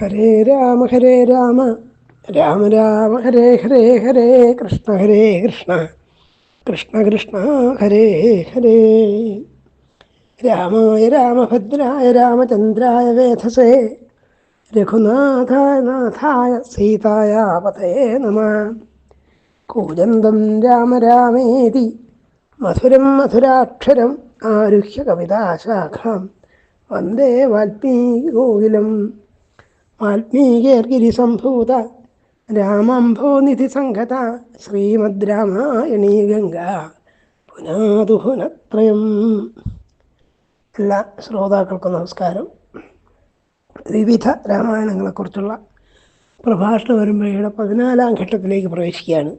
ഹരേ രാമ ഹരേ രാമ. രാമ രാമ ഹരേ ഹരേ ഹരേ കൃഷ്ണ ഹരേ കൃഷ്ണ. കൃഷ്ണ കൃഷ്ണ ഹരേ ഹരേ. രാമായ രാമഭദ്രായ രാമചന്ദ്രായ വേധസേ. രഘുനാഥായ നാഥായ സീതായ പതയേ നമ. കൂജന്തം രാമ രാമേതി. മധുരം മധുരാക്ഷരം ആരുഹ്യ കവിതാശാഖാം വന്ദേ വാൽമീകി കോകിലം രാമംഭോ നിധി സംഗത ശ്രീമദ് രാമായണീ ഗംഗ. പുനാദുഹുനത്രയം എല്ലാ ശ്രോതാക്കൾക്കും നമസ്കാരം. വിവിധ രാമായണങ്ങളെക്കുറിച്ചുള്ള പ്രഭാഷണ പരമ്പരയുടെ പതിനാലാം ഘട്ടത്തിലേക്ക് പ്രവേശിക്കുകയാണ്.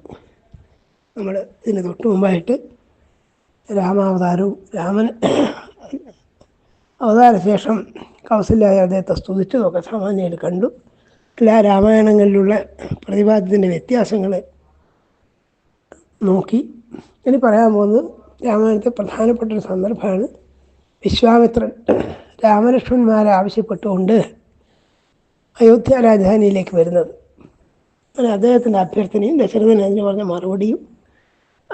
നമ്മൾ ഇതിന് തൊട്ട് മുമ്പായിട്ട് രാമാവതാരവും രാമൻ അവതാരശേഷം കൗസല്യായ അദ്ദേഹത്തെ സ്തുതിച്ചതൊക്കെ സാമാന്യമായിട്ട് കണ്ടു. എല്ലാ രാമായണങ്ങളിലുള്ള പ്രതിപാദ്യത്തിന്റെ വ്യത്യാസങ്ങൾ നോക്കി. ഇനി പറയാൻ പോകുന്നത് രാമായണത്തെ പ്രധാനപ്പെട്ട ഒരു സന്ദർഭമാണ്. വിശ്വാമിത്രൻ രാമലക്ഷ്മണന്മാരെ ആവശ്യപ്പെട്ടുകൊണ്ട് അയോധ്യ രാജധാനിയിലേക്ക് വരുന്നത്. അങ്ങനെ അദ്ദേഹത്തിന്റെ അഭ്യർത്ഥനയും ദശരഥൻ അതിന് പറഞ്ഞ മറുപടിയും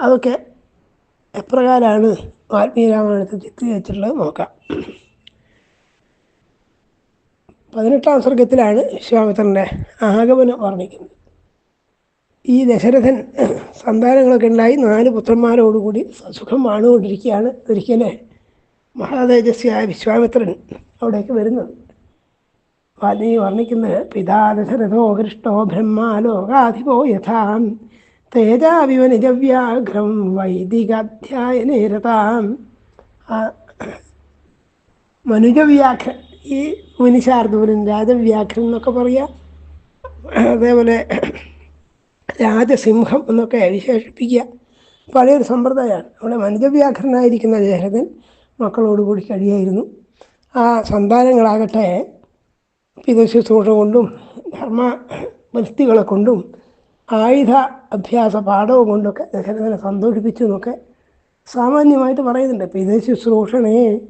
അതൊക്കെ എപ്രകാരമാണ് വാൽമീകി രാമായണത്തെ ചിത്രീകരിച്ചിട്ടുള്ളത് നോക്കാം. പതിനെട്ടാം സ്വർഗത്തിലാണ് വിശ്വാമിത്രന്റെ ആഗമനം വർണിക്കുന്നത്. ഈ ദശരഥൻ സന്താനങ്ങളൊക്കെ ഉണ്ടായി. നാല് പുത്രന്മാരോടുകൂടി സുഖം വാണുകൊണ്ടിരിക്കുകയാണ്. ഒരിക്കലെ മഹാതേജസ്വിയായ വിശ്വാമിത്രൻ അവിടേക്ക് വരുന്നത്. വാൽമീകി വർണിക്കുന്നത് പിതാ ദശരഥോ കൃഷ്ടോ ബ്രഹ്മാലോകാധിപോ യഥാം. തേജാവിവനിജവ്യാഘ്രം വൈദികാധ്യായനേരതാം മനുജവ്യാഘ്രൻ ഈ മുനിശാർദൂരൻ രാജവ്യാഘ്രൻ എന്നൊക്കെ പറയുക അതേപോലെ രാജസിംഹം എന്നൊക്കെ വിശേഷിപ്പിക്കുക പഴയൊരു സമ്പ്രദായമാണ്. അവിടെ മനുജവ്യാഘ്രനായിരിക്കുന്ന ദശരഥൻ മക്കളോടുകൂടി കഴിയായിരുന്നു. ആ സന്താനങ്ങളാകട്ടെ പിതശുശ്രൂഷ കൊണ്ടും ധർമ്മ വൃത്തികളെ കൊണ്ടും ആയുധ അഭ്യാസ പാഠവും കൊണ്ടൊക്കെ ദശരഥനെ സന്തോഷിപ്പിച്ചു എന്നൊക്കെ സാമാന്യമായിട്ട് പറയുന്നുണ്ട്. പിതശുശ്രൂഷണേ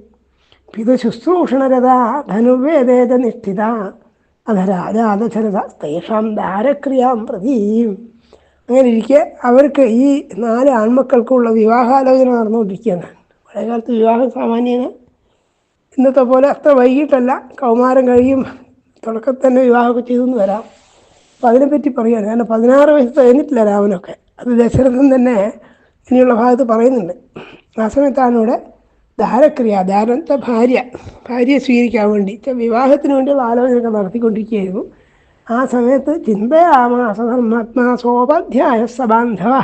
പിതശുശ്രൂഷണരഥ ധനുവേദേത നിഷ്ഠിത അധ രാജാദശരഥ തേഷാം ദാരക്രിയാം പ്രതീം. അങ്ങനെ ഇരിക്കെ അവർക്ക് ഈ നാല് ആൺമക്കൾക്കുള്ള വിവാഹാലോചന നടന്നുകൊണ്ടിരിക്കുകയാണ്. പഴയകാലത്ത് വിവാഹം സാമാന്യേന ഇന്നത്തെ പോലെ അത്ര വൈകിട്ടല്ല. കൗമാരം കഴിയും തുടക്കത്തിൽ തന്നെ വിവാഹമൊക്കെ ചെയ്തെന്ന് വരാം. അപ്പം അതിനെപ്പറ്റി പറയുകയാണ്. കാരണം പതിനാറ് വയസ്സ് കഴിഞ്ഞിട്ടില്ല രാവനൊക്കെ. അത് ദശരഥൻ തന്നെ ഇനിയുള്ള ഭാഗത്ത് പറയുന്നുണ്ട്. ആ സമയത്താണ് ഇവിടെ ധാരക്രിയ ധാരത്തെ ഭാര്യ ഭാര്യയെ സ്വീകരിക്കാൻ വേണ്ടി. വിവാഹത്തിന് വേണ്ടിയുള്ള ആലോചനയൊക്കെ നടത്തിക്കൊണ്ടിരിക്കുകയായിരുന്നു. ആ സമയത്ത് ചിന്തയാമാസധർമാത്മാ സോപാധ്യായ സബാന്ധവ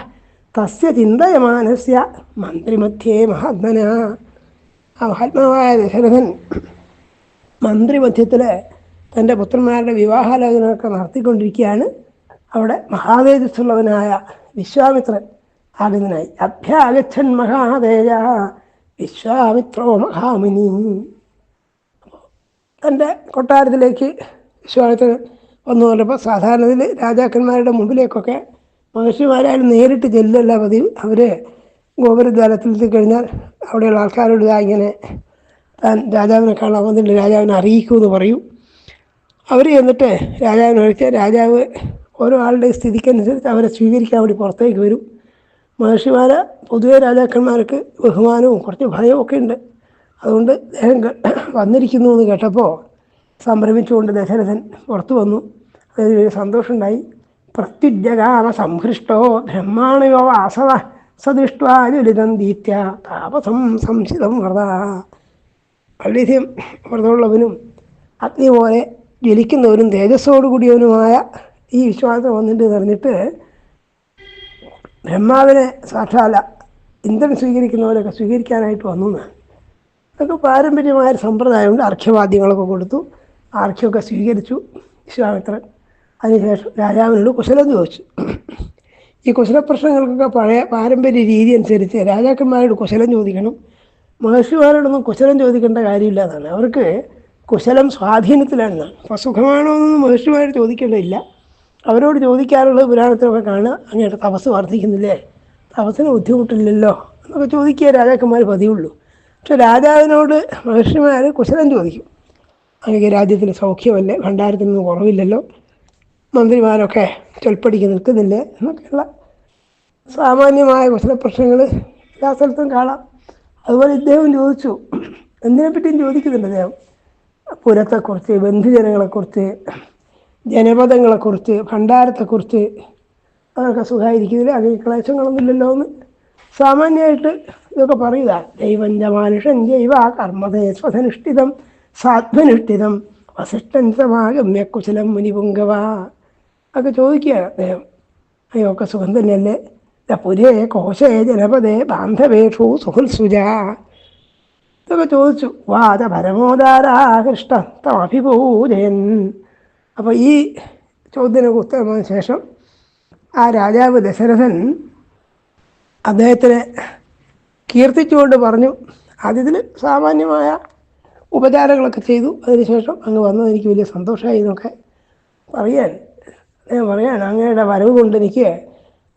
തസ്യ ചിന്തയമാനസ്യ മന്ത്രിമധ്യേ മഹാത്മന. ആ മഹാത്മാവായ ദശരഥൻ മന്ത്രിമധ്യത്തിൽ തന്റെ പുത്രന്മാരുടെ വിവാഹാലോചനയൊക്കെ നടത്തിക്കൊണ്ടിരിക്കുകയാണ്. അവിടെ മഹാതേജസ്സുള്ളവനായ വിശ്വാമിത്രൻ ആഗതനായി അഭ്യാഗച്ഛൻ മഹാതേജ. വിശ്വാമിത്രോ മഹാമുനി. തന്റെ കൊട്ടാരത്തിലേക്ക് വിശ്വാമിത്രൻ വന്നു പറഞ്ഞപ്പോൾ സാധാരണത്തിൽ രാജാക്കന്മാരുടെ മുമ്പിലേക്കൊക്കെ മഹർഷിമാരായാലും നേരിട്ട് ചെല്ലല്ല പതിവ് അവർ ഗോപുരദ്വാരത്തിൽ കഴിഞ്ഞാൽ അവിടെയുള്ള ആൾക്കാരോട് ഇങ്ങനെ താൻ രാജാവിനെ കാണാൻ വന്നിട്ട് രാജാവിനെ അറിയിക്കുമെന്ന് പറയും. അവർ ചെന്നിട്ട് രാജാവിനെ ഒഴിച്ചാൽ രാജാവ് ഓരോ ആളുടെ സ്ഥിതിക്കനുസരിച്ച് അവരെ സ്വീകരിക്കാൻ വേണ്ടി പുറത്തേക്ക് വരും. മഹർഷിമാരെ പൊതുവെ രാജാക്കന്മാർക്ക് ബഹുമാനവും കുറച്ച് ഭയവും ഒക്കെ ഉണ്ട്. അതുകൊണ്ട് ദേഹം വന്നിരിക്കുന്നു എന്ന് കേട്ടപ്പോൾ സംഭ്രമിച്ചുകൊണ്ട് ദശരഥൻ പുറത്തു വന്നു. അതിൽ സന്തോഷമുണ്ടായി. പ്രത്യുജഗാമ സംഹൃഷ്ടോ ബ്രഹ്മാണയോ വാസവ സദൃഷ്ടം ദീത്യ താപസം സംശിതം വ്രത. വളരെയധികം വ്രതമുള്ളവനും അഗ്നി പോലെ ജ്വലിക്കുന്നവനും തേജസ്സോടുകൂടിയവനുമായ ഈ വിശ്വാസം വന്നിട്ട് നിറഞ്ഞിട്ട് ബ്രഹ്മാവിനെ സാക്ഷാല ഇന്ദ്രൻ സ്വീകരിക്കുന്നവരൊക്കെ സ്വീകരിക്കാനായിട്ട് വന്നു എന്നാണ് അതൊക്കെ പാരമ്പര്യമായ സമ്പ്രദായമുണ്ട്. അർഘ്യവാദ്യങ്ങളൊക്കെ കൊടുത്തു. ആർഘ്യമൊക്കെ സ്വീകരിച്ചു. വിശ്വാമിത്രൻ അതിനുശേഷം രാജാവിനോട് കുശലം ചോദിച്ചു. ഈ കുശല പ്രശ്നങ്ങൾക്കൊക്കെ പഴയ പാരമ്പര്യ രീതി അനുസരിച്ച് രാജാക്കന്മാരോട് കുശലം ചോദിക്കണം. മഹർഷിമാരോടൊന്നും കുശലം ചോദിക്കേണ്ട കാര്യമില്ല എന്നാണ് അവർക്ക് കുശലം സ്വാധീനത്തിലാണെന്നാണ്. അപ്പോൾ സുഖമാണോ എന്നൊന്നും മഹർഷിമാർ ചോദിക്കേണ്ടതില്ല. അവരോട് ചോദിക്കാറുള്ളത് പുരാണത്തിലൊക്കെ കാണുക. അങ്ങയുടെ തപസ് വർദ്ധിക്കുന്നില്ലേ തപസ്സിന് ബുദ്ധിമുട്ടില്ലല്ലോ എന്നൊക്കെ ചോദിക്കുക രാജാക്കന്മാർ പതിവുള്ളൂ. പക്ഷെ രാജാവിനോട് മഹർഷിമാർ കുശലം ചോദിക്കും. അങ്ങനെ രാജ്യത്തിന് സൗഖ്യമല്ലേ? ഭണ്ഡാരത്തിനൊന്നും കുറവില്ലല്ലോ? മന്ത്രിമാരൊക്കെ ചൊൽപ്പടിക്ക് നിൽക്കുന്നില്ലേ? എന്നൊക്കെയുള്ള സാമാന്യമായ കുശല പ്രശ്നങ്ങൾ എല്ലാ സ്ഥലത്തും കാണാം. അതുപോലെ ഇദ്ദേഹം ചോദിച്ചു എന്തിനെപ്പറ്റിയും ചോദിക്കുന്നുണ്ട് അദ്ദേഹം? പുരത്തെക്കുറിച്ച് ബന്ധുജനങ്ങളെക്കുറിച്ച് ജനപദങ്ങളെക്കുറിച്ച് ഭണ്ഡാരത്തെക്കുറിച്ച് അതൊക്കെ സുഖമായിരിക്കുന്നില്ല അങ്ങനെ ക്ലേശങ്ങളൊന്നുമില്ലല്ലോ എന്ന് സാമാന്യമായിട്ട് ഇതൊക്കെ പറയുക. ദൈവഞ്ച മാനുഷൻ ജൈവ കർമ്മതേ സ്വധനുഷ്ഠിതം സാധ്വനുഷ്ഠിതം വസിഷ്ഠൻ സമാഗമ്യ കുശലം മുനിപുങ്കവ ഒക്കെ ചോദിക്കുകയാണ് അദ്ദേഹം. അയ്യൊക്കെ സുഖം തന്നെയല്ലേ? പുരേ കോശേ ജനപദേ ബാന്ധവേഷു സുഹൃത്സുജ ഇതൊക്കെ ചോദിച്ചു. വാദ പരമോദാരാകൃഷ്ട തമഭിപൂജയൻ. അപ്പോൾ ഈ ചോദ്യത്തിന് ഉത്തരമായ ശേഷം ആ രാജാവ് ദശരഥൻ അദ്ദേഹത്തിനെ കീർത്തിച്ചുകൊണ്ട് പറഞ്ഞു ആദ്യത്തിൽ സാമാന്യമായ ഉപചാരങ്ങളൊക്കെ ചെയ്തു. അതിനുശേഷം അങ്ങ് വന്നത് എനിക്ക് വലിയ സന്തോഷമായി എന്നൊക്കെ പറയാൻ ഞാൻ പറയാൻ അങ്ങയുടെ വരവ് കൊണ്ട് എനിക്ക്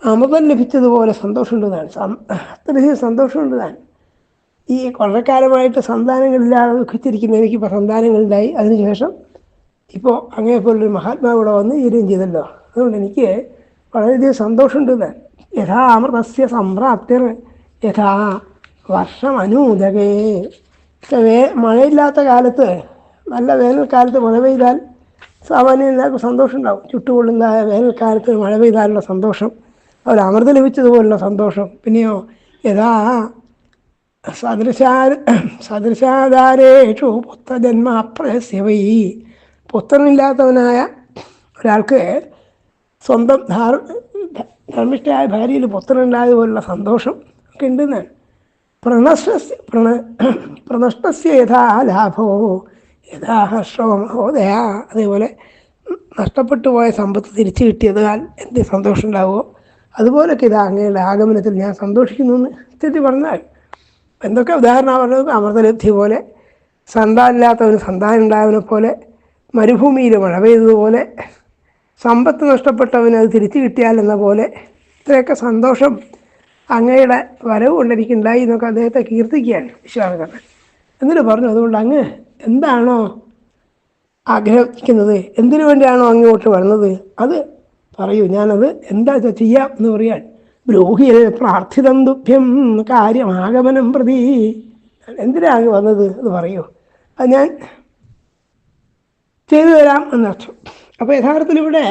അമൃതം ലഭിച്ചതുപോലെ സന്തോഷമുണ്ട് താൻ. അത്രയും സന്തോഷമുണ്ട് താൻ. ഈ കൊള്ളക്കാലമായിട്ട് സന്താനങ്ങളില്ലാതെ ദുഃഖിച്ചിരിക്കുന്ന എനിക്കിപ്പോൾ സന്താനങ്ങളുണ്ടായി അതിനുശേഷം ഇപ്പോൾ അങ്ങനെപ്പോലൊരു മഹാത്മാവ് ഇവിടെ വന്ന് ഇരുകയും ചെയ്തല്ലോ. അതുകൊണ്ട് എനിക്ക് വളരെയധികം സന്തോഷമുണ്ട് താൻ യഥാ അമൃതസ്യ സംപ്രാപ്തിർ യഥാ വർഷം അനൂതകേ വേ മഴയില്ലാത്ത കാലത്ത് നല്ല വേനൽക്കാലത്ത് മഴ പെയ്താൽ സാമാന്യം എല്ലാവർക്കും സന്തോഷം ഉണ്ടാവും ചുട്ടുകൊള്ളുന്ന വേനൽക്കാലത്ത് മഴ പെയ്താലുള്ള സന്തോഷം അവർ അമൃത ലഭിച്ചതുപോലുള്ള സന്തോഷം. പിന്നെയോ യഥാ സദൃശാ സദൃശാധാരേഷു പുത്രജന്മ വൈ പുത്രനില്ലാത്തവനായ ഒരാൾക്ക് സ്വന്തം ധാർ ധർമ്മിഷ്ഠയായ ഭാര്യയിൽ പുത്രനുണ്ടായതുപോലുള്ള സന്തോഷം ഒക്കെ ഉണ്ടെന്നാണ് പ്രണശ്വസ്യ പ്രണ പ്രണഷ്ടസ്യ യഥാ ലാഭോ യഥാ ഹർഷോ മഹോദയ. അതേപോലെ നഷ്ടപ്പെട്ടു പോയ സമ്പത്ത് തിരിച്ചു കിട്ടിയതാൽ എന്ത് സന്തോഷം ഉണ്ടാവുമോ? അതുപോലൊക്കെ ഇത് അങ്ങയുടെ ആഗമനത്തിൽ ഞാൻ സന്തോഷിക്കുന്നു എന്ന് സ്ഥിതി പറഞ്ഞാൽ എന്തൊക്കെ ഉദാഹരണം പറഞ്ഞത്? അമൃതലബ്ധി പോലെ സന്താനില്ലാത്തവന് സന്താനം ഉണ്ടായവനെ പോലെ മരുഭൂമിയിൽ മഴ പെയ്തതുപോലെ സമ്പത്ത് നഷ്ടപ്പെട്ടവന് അത് തിരിച്ചു കിട്ടിയാലെന്ന പോലെ ഇത്രയൊക്കെ സന്തോഷം അങ്ങയുടെ വരവ് കൊണ്ടെനിക്കുണ്ടായി എന്നൊക്കെ അദ്ദേഹത്തെ കീർത്തിക്കുകയാണ് വിശ്വാസകരൻ എന്നിട്ട് പറഞ്ഞു അതുകൊണ്ട് അങ്ങ് എന്താണോ ആഗ്രഹിക്കുന്നത്? എന്തിനു വേണ്ടിയാണോ അങ്ങോട്ട് വന്നത്? അത് പറയൂ ഞാനത് എന്താ ചെയ്യാം എന്ന് പറയാൻ. ബ്രൂഹിയിൽ പ്രാർത്ഥിതം ദുഭ്യം കാര്യമാഗമനം പ്രതി. എന്തിനാണ് വന്നത് എന്ന് പറയൂ. അത് ഞാൻ ചെയ്തു തരാം എന്നർത്ഥം അപ്പോൾ യഥാർത്ഥത്തിൽ ഇവിടെ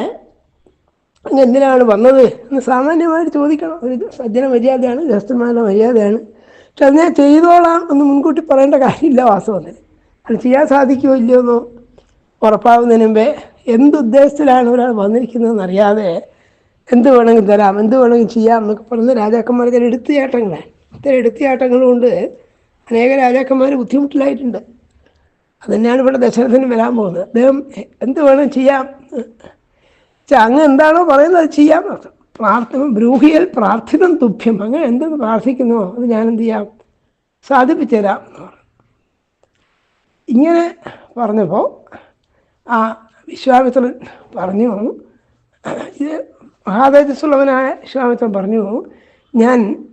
എന്തിനാണ് വന്നത് എന്ന് സാമാന്യമായിട്ട് ചോദിക്കണം. ഒരു സജ്ജന മര്യാദയാണ് ഗൃഹസ്ഥന്മാരുടെ മര്യാദയാണ്. പക്ഷെ അതിനെ ചെയ്തോളാം എന്ന് മുൻകൂട്ടി പറയേണ്ട കാര്യമില്ല വാസ്തവത്തിൽ അത് ചെയ്യാൻ സാധിക്കുമോ ഇല്ലയോ എന്നോ ഉറപ്പാവുന്നതിന് മുമ്പേ എന്തുദ്ദേശത്തിലാണ് ഒരാൾ വന്നിരിക്കുന്നതെന്ന് അറിയാതെ എന്ത് വേണമെങ്കിലും തരാം എന്ത് വേണമെങ്കിലും ചെയ്യാം എന്നൊക്കെ പറഞ്ഞ് രാജാക്കന്മാർ ചില എടുത്തുചാട്ടങ്ങളാണ് ഇത്തരം എടുത്തുചാട്ടങ്ങൾ കൊണ്ട് അനേക രാജാക്കന്മാർ ബുദ്ധിമുട്ടിലായിട്ടുണ്ട്. അത് തന്നെയാണ് ഇവിടെ ദശരഥന് വരാൻ പോകുന്നത്. അദ്ദേഹം എന്ത് വേണം ചെയ്യാം. അങ്ങ് എന്താണോ പറയുന്നത് അത് ചെയ്യാം. പ്രാർത്ഥന ബ്രൂഹിയൽ പ്രാർത്ഥിതം തുഭ്യം. അങ്ങനെ എന്തെന്ന് പ്രാർത്ഥിക്കുന്നോ അത് ഞാൻ എന്ത് ചെയ്യാം? സാധിപ്പിച്ചു തരാം എന്ന് പറഞ്ഞു. ഇങ്ങനെ പറഞ്ഞപ്പോൾ ആ വിശ്വാമിത്രൻ പറഞ്ഞു ഇത് മഹാതേജസ്സുള്ളവനായ വിശ്വാമിത്രൻ പറഞ്ഞു ഞാൻ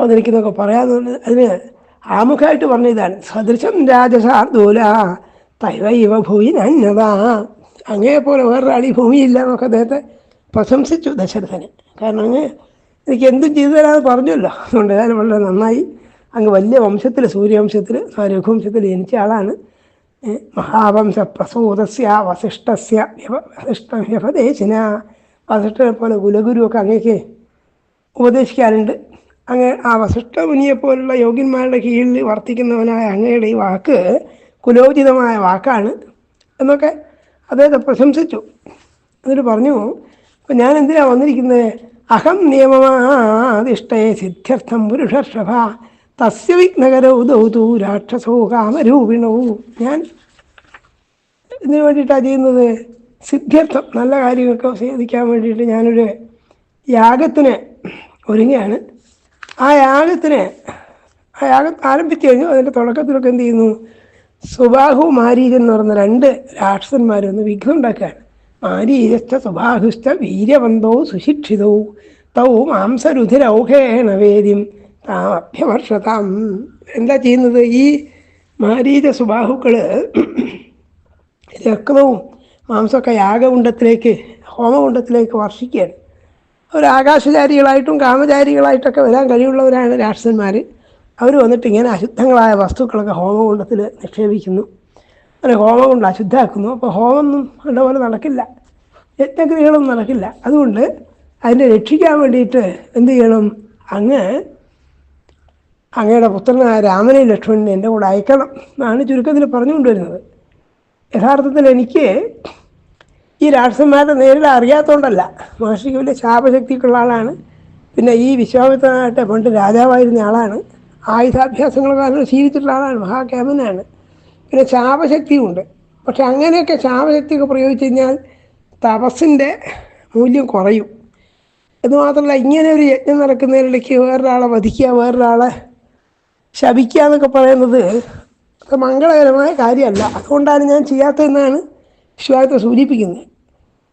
അതെനിക്കിതൊക്കെ പറയാതെ അതിന് ആമുഖമായിട്ട് പറഞ്ഞ ഇതാണ് സദൃശം രാജസാർദൂല തൈവൈവ ഭൂമി നന്നതാ. അങ്ങേപ്പോലെ വേറൊരാൾ ഈ ഭൂമിയില്ല എന്നൊക്കെ അദ്ദേഹത്തെ പ്രശംസിച്ചു ദശരഥന്. കാരണം അങ്ങ് എനിക്ക് എന്തും ചെയ്തു തരാമെന്ന് പറഞ്ഞല്ലോ. അതുകൊണ്ട് ഏതായാലും വളരെ നന്നായി അങ്ങ് വലിയ വംശത്തിൽ സൂര്യവംശത്തിൽ രഘുവംശത്തിൽ ജനിച്ച ആളാണ്. മഹാവംശ പ്രസൂതസ്യ വസിഷ്ഠസ്യ വസിഷ്ഠ വ്യപദേശിന വസിഷ്ഠനെ പോലെ കുലഗുരുവൊക്കെ അങ്ങേക്ക് ഉപദേശിക്കാറുണ്ട്. അങ്ങ് ആ വസിഷ്ഠ മുനിയെ പോലുള്ള യോഗ്യന്മാരുടെ കീഴിൽ വർത്തിക്കുന്നവനായ അങ്ങയുടെ ഈ വാക്ക് കുലോചിതമായ വാക്കാണ് എന്നൊക്കെ അദ്ദേഹത്തെ പ്രശംസിച്ചു. എന്നിട്ട് പറഞ്ഞു അപ്പം ഞാൻ എന്തിനാണ് വന്നിരിക്കുന്നത് അഹം നിയമമാതിഷ്ടേ സിദ്ധ്യർത്ഥം പുരുഷർഷഭ തസ്യ വിഘ്നകരോ ദൗതു രാക്ഷസോ കാമരൂപിണവും ഞാൻ ഇതിനു വേണ്ടിയിട്ടാണ് ചെയ്യുന്നത്? സിദ്ധ്യർത്ഥം നല്ല കാര്യങ്ങൾക്ക് സാധിക്കാൻ വേണ്ടിയിട്ട് ഞാനൊരു യാഗത്തിന് ഒരുങ്ങുകയാണ്. ആ യാഗത്തിന് ആ യാഗം ആരംഭിച്ചു കഴിഞ്ഞു അതിന്റെ തുടക്കത്തിലൊക്കെ എന്ത് ചെയ്യുന്നു? സുബാഹു മാരീജൻ എന്ന് പറയുന്ന രണ്ട് രാക്ഷസന്മാർ ഒന്ന് വിഘ്നം ഉണ്ടാക്കുകയാണ്. മാരീജസ്ഥ സുബാഹുസ്ഥ വീര്യവന്തോ സുശിക്ഷിതോ തൗ മാംസരുധിരൗഹേണ താം എന്താ ചെയ്യുന്നത്? ഈ മാരീജ സുബാഹുക്കൾ രക്തവും മാംസമൊക്കെ യാഗകുണ്ടത്തിലേക്ക് ഹോമകുണ്ടത്തിലേക്ക് വർഷിക്കുകയാണ്. അവർ ആകാശചാരികളായിട്ടും കാമചാരികളായിട്ടൊക്കെ വരാൻ കഴിവുള്ളവരാണ് രാക്ഷസന്മാർ. അവർ വന്നിട്ട് ഇങ്ങനെ അശുദ്ധങ്ങളായ വസ്തുക്കളൊക്കെ ഹോമകുണ്ടത്തിൽ നിക്ഷേപിക്കുന്നു. അങ്ങനെ ഹോമം കൊണ്ട് അശുദ്ധമാക്കുന്നു അപ്പോൾ ഹോമമൊന്നും അതുപോലെ നടക്കില്ല. യജ്ഞക്രിയകളൊന്നും നടക്കില്ല. അതുകൊണ്ട് അതിനെ രക്ഷിക്കാൻ വേണ്ടിയിട്ട് എന്ത് ചെയ്യണം? അങ്ങ് അങ്ങയുടെ പുത്രനായ രാമനെയും ലക്ഷ്മണനെ എന്റെ കൂടെ അയക്കണം എന്നാണ് ചുരുക്കത്തിൽ പറഞ്ഞുകൊണ്ടുവരുന്നത്. യഥാർത്ഥത്തിൽ എനിക്ക് ഈ രാക്ഷസന്മാരെ നേരിടാൻ അറിയാത്തതുകൊണ്ടല്ല മഹർഷിക്ക് വലിയ ശാപശക്തിക്കുള്ള ആളാണ്. പിന്നെ ഈ വിശ്വാമിത്രനായിട്ട് പണ്ട് രാജാവായിരുന്ന ആളാണ്. ആയുധാഭ്യാസങ്ങളൊക്കെ അതിനോട് ശീലിച്ചിട്ടുള്ള ആളാണ്. മഹാക്യാമനാണ് പിന്നെ ശാപശക്തിയുമുണ്ട് പക്ഷെ അങ്ങനെയൊക്കെ ശാപശക്തിയൊക്കെ പ്രയോഗിച്ച് കഴിഞ്ഞാൽ തപസ്സിന്റെ മൂല്യം കുറയും. അതുമാത്രമല്ല ഇങ്ങനെ ഒരു യജ്ഞം നടക്കുന്നതിനിടയ്ക്ക് വേറൊരാളെ വധിക്കുക വേറൊരാളെ ശപിക്കുക എന്നൊക്കെ പറയുന്നത് മംഗളകരമായ കാര്യമല്ല. അതുകൊണ്ടാണ് ഞാൻ ചെയ്യാത്തതെന്നാണ് വിശ്വാസത്തെ സൂചിപ്പിക്കുന്നത്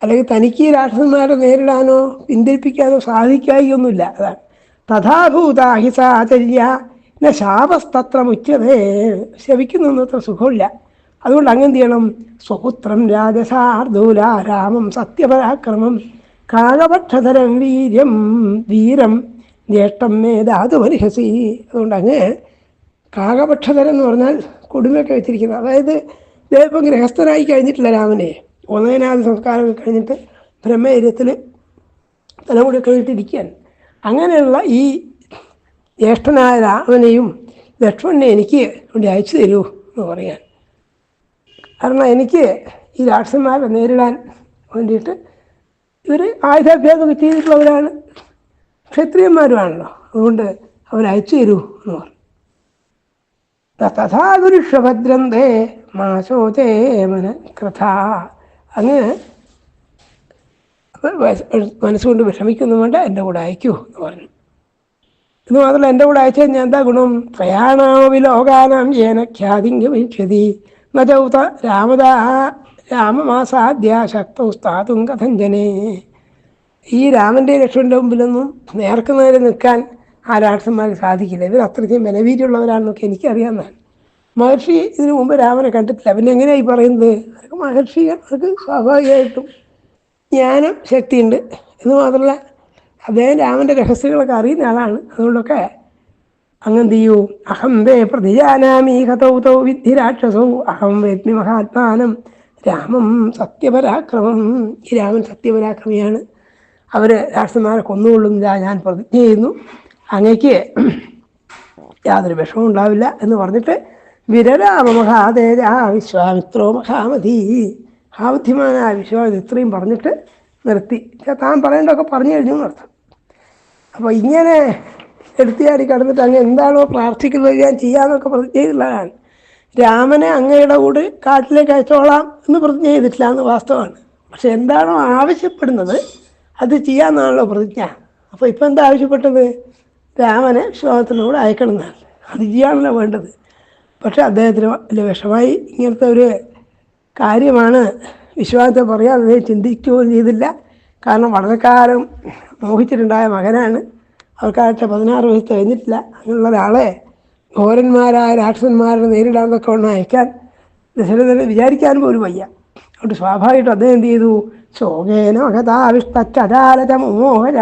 അല്ലെങ്കിൽ തനിക്ക് രാക്ഷസന്മാരെ നേരിടാനോ പിന്തിരിപ്പിക്കാനോ സാധിക്കായിയൊന്നുമില്ല അതാണ്. തഥാഭൂതാഹിസാചര്യ എന്ന ശാപസ്തത്ര മുച്ചതേ ശവിക്കുന്നൊന്നും അത്ര സുഖമില്ല. അതുകൊണ്ട് അങ്ങനെ എന്ത് ചെയ്യണം? സ്വപുത്രം രാജസാർദൂല രാമം സത്യപരാക്രമം കാഴപക്ഷധരം വീര്യം വീരം ജ്യേഷ്ഠം മേധാതു പരിഹസി. അതുകൊണ്ട് അങ്ങ് കാകപക്ഷധരം എന്ന് പറഞ്ഞാൽ കൊടുമയൊക്കെ വെച്ചിരിക്കുന്നത്. അതായത് ഇദ്ദേഹം ഗൃഹസ്ഥനായി കഴിഞ്ഞിട്ടില്ല രാമനെ. ഒന്നതിനാദ്യ സംസ്കാരമൊക്കെ കഴിഞ്ഞിട്ട് ബ്രഹ്മചര്യത്തിൽ തലമുടി കഴിഞ്ഞിട്ടിരിക്കാൻ അങ്ങനെയുള്ള ഈ ജ്യേഷ്ഠനായ രാമനെയും ലക്ഷ്മണനെ എനിക്ക് വേണ്ടി അയച്ചു തരൂ എന്ന് പറയാൻ. കാരണം എനിക്ക് ഈ രാക്ഷസന്മാരെ നേരിടാൻ വേണ്ടിയിട്ട് ഇവർ ആയുധാഭ്യാസമൊക്കെ ചെയ്തിട്ടുള്ളവരാണ്. ക്ഷത്രിയന്മാരുമാണല്ലോ. അതുകൊണ്ട് അവരയച്ചു തരൂ എന്ന് പറഞ്ഞു. തഥാ ഗുരുഷഭദ്രന്തേ മാശോചേ മന കൃഥ. അങ്ങ് മനസ്സുകൊണ്ട് വിഷമിക്കൊന്നും വേണ്ട എന്റെ കൂടെ അയക്കൂ എന്ന് പറഞ്ഞു. എന്ന് മാത്രമല്ല എന്റെ കൂടെ അയച്ചാൽ ഞാൻ എന്താ ഗുണം? പ്രയാണാമവി ലോകാനാം ഏന ഖ്യാതിങ്കമിക്ഷതി നൗത രാമദാ രാമമാസാദ്യ ശക്തൗ സ്ഥാതും കഥഞ്ജനേ. ഈ രാമന്റെ ലക്ഷ്മന്റെ മുമ്പിലൊന്നും നേർക്കുന്നവരെ നിൽക്കാൻ ആ രാക്ഷന്മാർക്ക് സാധിക്കില്ല. ഇവർ അത്രയ്ക്കും ബലവീര്യമുള്ളവരാണെന്നൊക്കെ എനിക്കറിയാവുന്നതാണ്. മഹർഷി ഇതിനു മുമ്പ് രാമനെ കണ്ടിട്ടില്ല. പിന്നെ എങ്ങനെയായി പറയുന്നത്? അവർക്ക് മഹർഷി അവർക്ക് സ്വാഭാവികമായിട്ടും ജ്ഞാനം ശക്തിയുണ്ട്. എന്ന് മാത്രമല്ല അദ്ദേഹം രാമന്റെ രഹസ്യങ്ങളൊക്കെ അറിയുന്ന ആളാണ്. അതുകൊണ്ടൊക്കെ അങ്ങെന്ത് ചെയ്യൂ? അഹം വേ പ്രതിജാനാമി ഹതൗ വിദ്ധി രാക്ഷസോ. അഹം വേദ്മി മഹാത്മാനം. രാമം സത്യപരാക്രമം. ഈ രാമൻ സത്യപരാക്രമിയാണ്. അവർ രാക്ഷസന്മാരെ കൊന്നുകൊള്ളുന്നില്ല ഞാൻ പ്രതിജ്ഞ ചെയ്യുന്നു. അങ്ങയ്ക്ക് യാതൊരു വിഷമവും ഉണ്ടാവില്ല എന്ന് പറഞ്ഞിട്ട് വിരരാമ മഹാതേജ വിശ്വാമിത്രോ മഹാമതി. ആ ബുദ്ധിമാനായ വിശ്വാമിത്ര ഇത്രയും പറഞ്ഞിട്ട് നിർത്തി. താൻ പറയേണ്ടതൊക്കെ പറഞ്ഞു കഴിഞ്ഞു എന്നർത്ഥം അപ്പോൾ ഇങ്ങനെ എടുത്തിയാടി കടന്നിട്ട് അങ്ങ് എന്താണോ പ്രാർത്ഥിക്കുന്നത് ഞാൻ ചെയ്യാമെന്നൊക്കെ പ്രതിജ്ഞ ചെയ്തിട്ടുള്ളതാണ് രാമനെ അങ്ങയുടെ കൂടെ കാട്ടിലേക്ക് അയച്ചോളാം എന്ന് പ്രതിജ്ഞ ചെയ്തിട്ടില്ല എന്ന് വാസ്തവമാണ്. പക്ഷെ എന്താണോ ആവശ്യപ്പെടുന്നത് അത് ചെയ്യാമെന്നാണല്ലോ പ്രതിജ്ഞ. അപ്പോൾ ഇപ്പം എന്താ ആവശ്യപ്പെട്ടത്? രാമനെ വിശ്വാസത്തിന്റെ കൂടെ അയക്കണം എന്നാണ്. അത് ചെയ്യാണല്ലോ വേണ്ടത്. പക്ഷെ അദ്ദേഹത്തിന് വിഷമായി ഇങ്ങനത്തെ ഒരു കാര്യമാണ് വിശ്വാസത്തെ പറയാൻ അദ്ദേഹം ചിന്തിക്കുകയും ചെയ്തില്ല. കാരണം വളരെ കാലം മോഹിച്ചിട്ടുണ്ടായ മകനാണ്. അവർക്കാഴ്ച പതിനാറ് വയസ്സ് കഴിഞ്ഞിട്ടില്ല. അങ്ങനെയുള്ള ഒരാളെ ഘോരന്മാരായ രാക്ഷസന്മാരെ നേരിടാമെന്നൊക്കെ ഒന്ന് അയക്കാൻ ദശരഥന് വിചാരിക്കാൻ പോലും വയ്യ. അതുകൊണ്ട് സ്വാഭാവികമായിട്ടും അദ്ദേഹം എന്ത് ചെയ്തു? ശോകേന മഹതാവിഷ്ടച്ചാലത മോഹര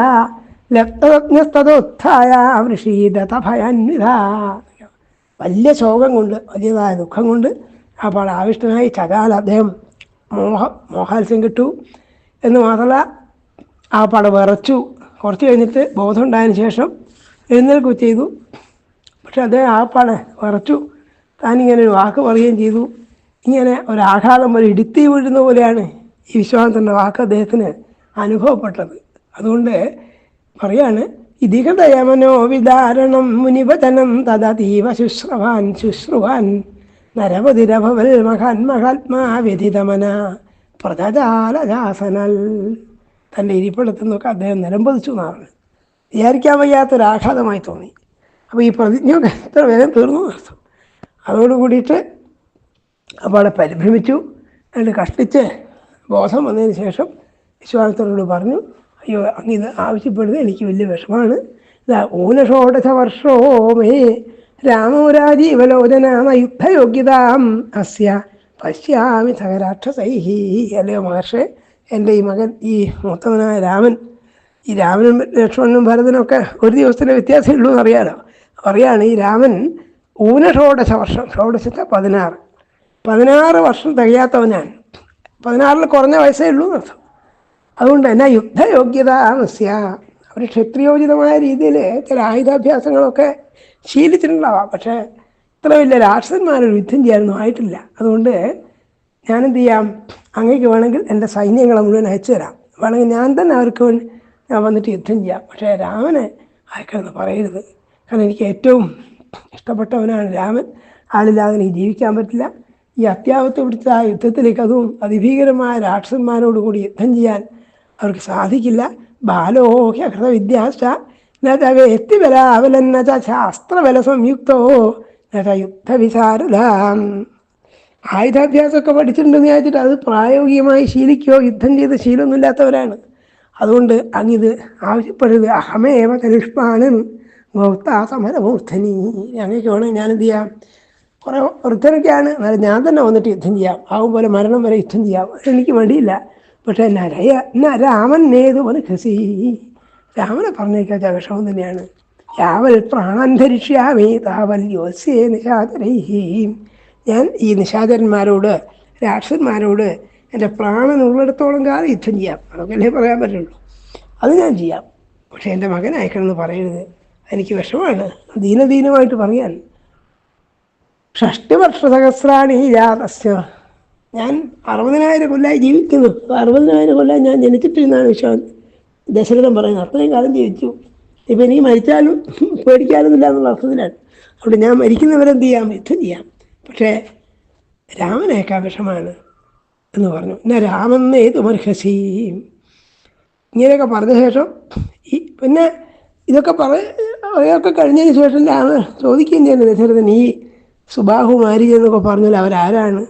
ലപ്തജ്ഞസ്തോത്ഥായ വൃഷീദ ഭയാന്വിത വലിയ ശോകം കൊണ്ട് വലിയതായ ദുഃഖം കൊണ്ട് അപ്പോൾ ആവിഷ്ടനായി ചകാൽ അദ്ദേഹം മോഹ മോഹാത്സ്യം കിട്ടു. എന്ന് മാത്രമല്ല ആ പട വിറച്ചു. കുറച്ച് കഴിഞ്ഞിട്ട് ബോധം ഉണ്ടായതിന് ശേഷം എഴുന്നേൽക്കുകയും ചെയ്തു. പക്ഷെ അദ്ദേഹം ആ പട വിറച്ചു. താനിങ്ങനെ ഒരു വാക്ക് പറയുകയും ചെയ്തു. ഇങ്ങനെ ഒരാഘാതം ഒരു ഇടുത്തി വീഴുന്ന പോലെയാണ് ഈ വിശ്വാസത്തിന്റെ വാക്ക് അദ്ദേഹത്തിന് അനുഭവപ്പെട്ടത്. അതുകൊണ്ട് പറയാണ് ഇതികതയമനോ വിദാരണം മുനിവചനം തദതീവ ശുശ്രവാൻ ശുശ്രുവാൻ. നരപതിരഭവൽ മഹാൻ മഹാത്മാ വ്യതിതമന പ്രജാലജാസനൽ തന്റെ ഇരിപ്പിടത്തു നിന്നൊക്കെ അദ്ദേഹം നിലംപതിച്ചു എന്നാണ്. വിചാരിക്കാൻ വയ്യാത്തൊരാഘാതമായി തോന്നി. അപ്പോൾ ഈ പ്രതിജ്ഞയൊക്കെ എത്ര വേഗം തീർന്നു നടത്തും അതോട് കൂടിയിട്ട് അപ്പോൾ പരിഭ്രമിച്ചു. അയാൾ കഷ്ടിച്ച് ബോധം വന്നതിന് ശേഷം വിശ്വാസത്തോട് പറഞ്ഞു അയ്യോ അങ്ങ് ആവശ്യപ്പെടുന്നത് എനിക്ക് വലിയ വിഷമാണ് ഊനഷോടശ വർഷോ മേ രാമോരാജീവലോചനാമ യുദ്ധയോഗ്യതാം അസ്യ പശ്യാമി സഹരാക്ഷസൈഹി. അല്ലയോ മഹർഷെ എന്റെ ഈ മകൻ ഈ മൂത്തവനായ രാമൻ ഈ രാമനും ലക്ഷ്മണനും ഭരതനൊക്കെ ഒരു ദിവസത്തിന്റെ വ്യത്യാസമേ ഉള്ളൂ എന്നറിയാലോ. അറിയാണ് ഈ രാമൻ ഊന ഷോഡശ വർഷം ഷോഡശത്തെ പതിനാറ്. പതിനാറ് വർഷം തികയാത്തവനാണ് പതിനാറിൽ കുറഞ്ഞ വയസ്സേ ഉള്ളൂ എന്നർത്ഥം അതുകൊണ്ട് തന്നെ യുദ്ധയോഗ്യത മസ്യ അവർ ക്ഷത്രിയോചിതമായ രീതിയിൽ ചില ആയുധാഭ്യാസങ്ങളൊക്കെ ശീലിച്ചിട്ടുണ്ടാവാം. പക്ഷേ ഇത്ര വലിയ രാക്ഷസന്മാരൊരു യുദ്ധം ചെയ്യാനൊന്നും ആയിട്ടില്ല. അതുകൊണ്ട് ഞാനെന്ത് ചെയ്യാം? അങ്ങേക്ക് വേണമെങ്കിൽ എന്റെ സൈന്യങ്ങളെ മുഴുവൻ അയച്ചു തരാം. വേണമെങ്കിൽ ഞാൻ തന്നെ അവർക്ക് ഞാൻ വന്നിട്ട് യുദ്ധം ചെയ്യാം. പക്ഷേ രാമനെ അയക്കണമെന്ന് പറയരുത്. കാരണം എനിക്ക് ഏറ്റവും ഇഷ്ടപ്പെട്ടവനാണ് രാമൻ. ആളില്ലാതെ എനിക്ക് ജീവിക്കാൻ പറ്റില്ല. ഈ അത്യാവശ്യം പിടിച്ച ആ യുദ്ധത്തിലേക്ക് അതും അതിഭീകരമായ രാക്ഷസന്മാരോടുകൂടി യുദ്ധം ചെയ്യാൻ അവർക്ക് സാധിക്കില്ല. ബാലോഹ്യ കൃതവിദ്യാശ്ച എത്തിബലാവലെന്ന ശാസ്ത്രബല സംയുക്തോ യുദ്ധവിശാരദാം. ആയുധാഭ്യാസമൊക്കെ പഠിച്ചിട്ടുണ്ടെന്ന് വിചാരിച്ചിട്ട് അത് പ്രായോഗികമായി ശീലിക്കുകയോ യുദ്ധം ചെയ്ത് ശീലമൊന്നുമില്ലാത്തവരാണ്. അതുകൊണ്ട് അങ്ങിത് ആവശ്യപ്പെടരുത് അഹമേവ കലിഷ്മാനൻ ഗൗത്ത സമരമൂർധനി അങ്ങനെയൊക്കെ വേണമെങ്കിൽ ഞാൻ എന്ത് ചെയ്യാം? കുറേ വൃദ്ധനൊക്കെയാണ്. എന്നാലും ഞാൻ തന്നെ വന്നിട്ട് യുദ്ധം ചെയ്യാം. ആവും പോലെ മരണം വരെ യുദ്ധം ചെയ്യാം. എനിക്ക് മടിയില്ല. പക്ഷേ നരയ രാമൻ നേതു മനഃസി രാമനെ പറഞ്ഞേക്കാത്ത വിഷമം തന്നെയാണ്. യാവൽ പ്രാണാന്തരിഷ്യാമി താവൽ യോസ്യേ ഞാൻ ഈ നിഷാദരന്മാരോട് രാക്ഷസന്മാരോട് എന്റെ പ്രാണൻ ഉള്ളിടത്തോളം കാലം യുദ്ധം ചെയ്യാം. അതൊക്കെ പറയാൻ പറ്റുള്ളൂ. അത് ഞാൻ ചെയ്യാം. പക്ഷേ എന്റെ മകൻ അയക്കണമെന്ന് പറയരുത്. എനിക്ക് വിഷമാണ് ദീനദീനമായിട്ട് പറയാൻ. ഷഷ്ടിവർഷ സഹസ്രാണി യാതസ്യ ഞാൻ അറുപതിനായിരം കൊല്ലമായി ജീവിക്കുന്നു. അറുപതിനായിരം കൊല്ലം ഞാൻ ജനിച്ചിട്ടിരുന്നാണ് വിശ്വാസം ദശരഥൻ പറയുന്നത്. അത്രയും കാലം ജീവിച്ചു. ഇപ്പം എനിക്ക് മരിച്ചാലും പേടിക്കാനൊന്നുമില്ല എന്നുള്ള അർത്ഥത്തിലാണ് അതുകൊണ്ട് ഞാൻ മരിക്കുന്നവരെന്ത് ചെയ്യാം? യുദ്ധം ചെയ്യാം. പക്ഷേ രാമനേക്കാ വിഷമാണ് എന്ന് പറഞ്ഞു. എന്നാ രാമെന്നേ തുമർഹസീം ഇങ്ങനെയൊക്കെ പറഞ്ഞ ശേഷം ഈ പിന്നെ ഇതൊക്കെ പറ അതൊക്കെ കഴിഞ്ഞതിന് ശേഷം രാമൻ ചോദിക്കുകയും ചെയ്യുന്നത് ദശരഥൻ ഈ സുബാഹു മാരി എന്നൊക്കെ പറഞ്ഞാൽ അവരാരാണ്?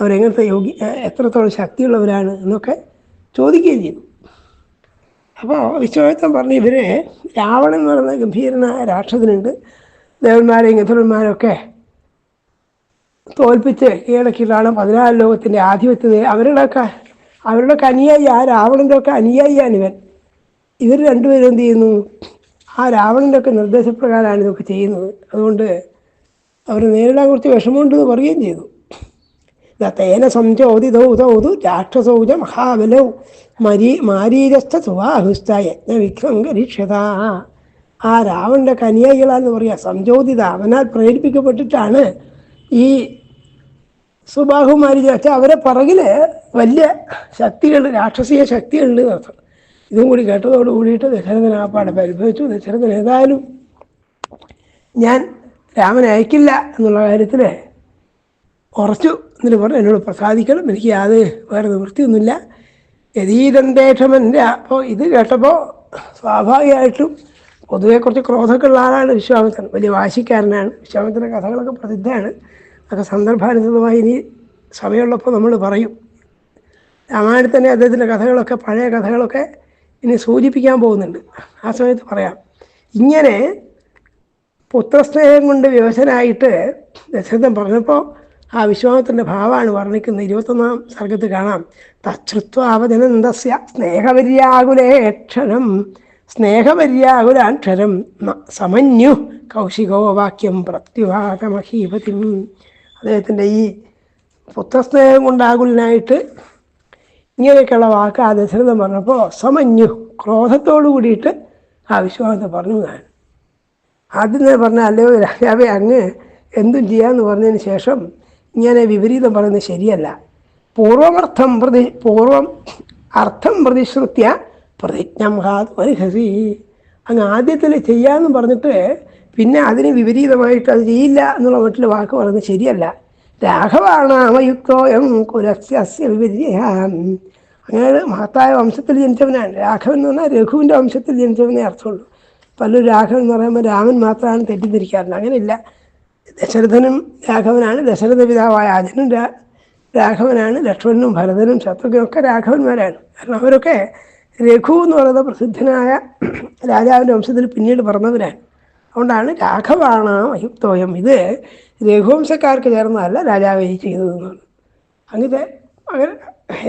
അവരെങ്ങനത്തെ യോഗി എത്രത്തോളം ശക്തിയുള്ളവരാണ് എന്നൊക്കെ ചോദിക്കുകയും ചെയ്തു. അപ്പോൾ വിശ്വാമിത്രൻ പറഞ്ഞു ഇവരെ രാവണൻ എന്ന് പറയുന്ന ഗംഭീരനായ രാക്ഷസനുണ്ട്. ദേവന്മാരെയും ഗന്ധർവന്മാരൊക്കെ തോൽപ്പിച്ച് കീഴടക്കിയിട്ടാണ് പതിനാല് ലോകത്തിന്റെ ആധിപത്യത അവരുടെയൊക്കെ അവരുടെയൊക്കെ അനുയായി ആ രാവണന്റെ ഒക്കെ അനുയായിയാണ് ഇവൻ. ഇവർ രണ്ടുപേരും എന്ത് ചെയ്യുന്നു? ആ രാവണന്റെ ഒക്കെ നിർദ്ദേശപ്രകാരമാണ് ഇതൊക്കെ ചെയ്യുന്നത്. അതുകൊണ്ട് അവർ നേരിടാൻ കുറച്ച് വിഷമമുണ്ടെന്ന് പറയുകയും ചെയ്തു. തേന സംചോദിതൗ തൗതു രാക്ഷസൗജ മഹാബലൗ മരീ മാരീരസ്ഥ സുവാഹുസ്ഥ യജ്ഞവിഘ്നം കരിക്ഷത ആ രാവണന്റെ കനിയകളാന്ന് പറയാം സംചോദിത അവനാൽ പ്രേരിപ്പിക്കപ്പെട്ടിട്ടാണ് ഈ സുബാഹുമാരി വെച്ചാൽ അവരെ പുറകിൽ വലിയ ശക്തികൾ രാക്ഷസീയ ശക്തികളുണ്ട് നടത്തണം ഇതും കൂടി കേട്ടതോട് കൂടിയിട്ട് ദശരഥൻ ആ പാടെ പരിഭവിച്ചു. ദശരഥൻ ഏതായാലും ഞാൻ രാമനെ അയക്കില്ല എന്നുള്ള കാര്യത്തിൽ ഉറച്ചു എന്നിട്ട് പറഞ്ഞു എന്നോട് പ്രസാദിക്കണം എനിക്ക് യാതൊരു വേറെ നിവൃത്തിയൊന്നുമില്ല. യതീതന്തേഷമന്റെ അപ്പോൾ ഇത് കേട്ടപ്പോൾ സ്വാഭാവികമായിട്ടും പൊതുവെ കുറച്ച് ക്രോധമൊക്കെ ഉള്ള ആളാണ് വിശ്വാമിത്രൻ. വലിയ വാശിക്കാരനാണ്. വിശ്വാമിത്രന്റെ കഥകളൊക്കെ പ്രസിദ്ധമാണ്. അതൊക്കെ സന്ദർഭാനുസൃതമായി ഇനി സമയമുള്ളപ്പോൾ നമ്മൾ പറയും. രാമായണത്തിൽ തന്നെ അദ്ദേഹത്തിന്റെ കഥകളൊക്കെ പഴയ കഥകളൊക്കെ ഇനി സൂചിപ്പിക്കാൻ പോകുന്നുണ്ട്. ആ സമയത്ത് പറയാം ഇങ്ങനെ പുത്രസ്നേഹം കൊണ്ട് വിവശനായിട്ട് ദശരഥൻ പറഞ്ഞപ്പോൾ ആ വിശ്വാമത്തിന്റെ ഭാവമാണ് വർണിക്കുന്നത്. ഇരുപത്തൊന്നാം സർഗത്ത് കാണാം. തശ്രുത്വാവജനന്ദസ്യ സ്നേഹപര്യാകുലേക്ഷരം സ്നേഹപര്യാകുലാക്ഷരം സമന്യു കൗശികോ വാക്യം പ്രത്യുവാകമഹീപതിം അദ്ദേഹത്തിന്റെ ഈ പുത്രസ്നേഹം കൊണ്ടാകുലിനായിട്ട് ഇങ്ങനെയൊക്കെയുള്ള വാക്ക് ആ ദശരഥം പറഞ്ഞപ്പോൾ സമന്യു ക്രോധത്തോടു കൂടിയിട്ട് ആ വിശ്വാസത്തെ പറഞ്ഞു ഞാൻ ആദ്യം തന്നെ പറഞ്ഞ അല്ലയോ രാജാവെ അങ്ങ് എന്തും ചെയ്യാമെന്ന് പറഞ്ഞതിന് ശേഷം ഇങ്ങനെ വിപരീതം പറയുന്നത് ശരിയല്ല. പൂർവമർത്ഥം പ്രതി പൂർവം അർത്ഥം പ്രതിശ്രുത്യ പ്രതിജ്ഞം ഹാത് പരിഹസി. അങ്ങ് ആദ്യത്തിൽ ചെയ്യാമെന്ന് പറഞ്ഞിട്ട് പിന്നെ അതിന് വിപരീതമായിട്ട് അത് ചെയ്യില്ല എന്നുള്ള മട്ടിൽ വാക്ക് പറയുന്നത് ശരിയല്ല. രാഘവാണാമയുക്തോയം കുലസ്യ വിപരീയ അങ്ങനെ മഹത്തായ വംശത്തിൽ ജനിച്ചവനാണ് രാഘവൻ എന്ന് പറഞ്ഞാൽ രഘുവിന്റെ വംശത്തിൽ ജനിച്ചവനേ അർത്ഥമുള്ളൂ. പലരും രാഘവൻ എന്ന് പറയുമ്പോൾ രാമൻ മാത്രമാണ് തെറ്റിദ്ധരിക്കാറുണ്ട് അങ്ങനെയില്ല. ദശരഥനും രാഘവനാണ് ദശരഥ പിതാവായ അജനും രാ രാഘവനാണ് ലക്ഷ്മണനും ഭരതനും ശത്രുഘ്നും ഒക്കെ രാഘവന്മാരാണ്. കാരണം അവരൊക്കെ രഘു എന്ന് പറയുന്ന പ്രസിദ്ധനായ രാജാവിന്റെ വംശത്തിൽ പിന്നീട് പറഞ്ഞവരാണ് അതുകൊണ്ടാണ് രാഘവാണ് അയുക്തോയം ഇത് രഘുവംശക്കാർക്ക് ചേർന്നതല്ല രാജാവ് ഈ ചെയ്തതെന്നാണ്. അങ്ങനെ അങ്ങനെ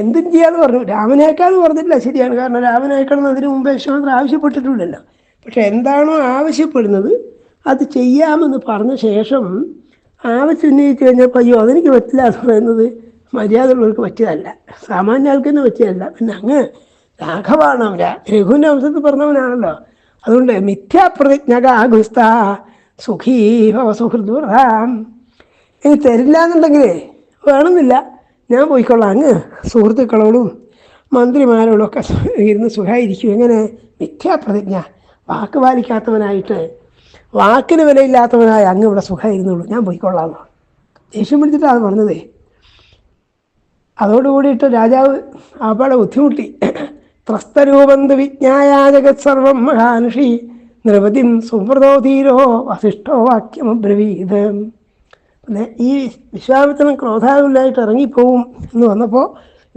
എന്തും ചെയ്യാന്ന് പറഞ്ഞു. രാമനേക്കാന്ന് പറഞ്ഞില്ല ശരിയാണ്. കാരണം രാമനേക്കണം അതിന് മുമ്പ് വിശ്വാമിത്ര ആവശ്യപ്പെട്ടിട്ടുണ്ടല്ലോ. പക്ഷെ എന്താണോ ആവശ്യപ്പെടുന്നത് അത് ചെയ്യാമെന്ന് പറഞ്ഞ ശേഷം ആവശ്യം ഉന്നയിച്ചു കഴിഞ്ഞപ്പോൾ അയ്യോ അതെനിക്ക് പറ്റില്ല എന്ന് പറയുന്നത് മര്യാദ ഉള്ളവർക്ക് പറ്റിയതല്ല. സാമാന്യ ആൾക്ക് പറ്റിയതല്ല. പിന്നെ അങ്ങ് രാഘവാണ് അവൻ രഘുവിന്റെ വംശത്തിൽ പറഞ്ഞവനാണല്ലോ. അതുകൊണ്ട് മിഥ്യാപ്രതിജ്ഞകാഗുസ്ത സുഖീ ഭവ ഇനി തരില്ല എന്നുണ്ടെങ്കിലേ വേണമെന്നില്ല. ഞാൻ പോയിക്കൊള്ളാം. അങ്ങ് സുഹൃത്തുക്കളോടും മന്ത്രിമാരോടും ഒക്കെ ഇരുന്ന് സുഖമായിരിക്കും എങ്ങനെ? മിഥ്യാപ്രതിജ്ഞ. വാക്ക് പാലിക്കാത്തവനായിട്ട് വാക്കിന് വിലയില്ലാത്തവനായ അങ്ങ് ഇവിടെ സുഖമായിരുന്നുള്ളൂ. ഞാൻ പോയിക്കൊള്ളാമെന്ന്. ദേഷ്യം പിടിച്ചിട്ടാണ് പറഞ്ഞതേ അതോടുകൂടിയിട്ട് രാജാവ് അവളെ ബുദ്ധിമുട്ടി. ത്രസ്തരൂപന്ത് വിജ്ഞായ ജഗത് സർവം മഹാനുഷി നിരവധി സുഹൃതോ ധീരോ വസിഷ്ഠോ വാക്യമബ്രവീത് പിന്നെ ഈ വിശ്വാമിത്രൻ ക്രോധാകുലായിട്ട് ഇറങ്ങിപ്പോവും എന്ന് വന്നപ്പോൾ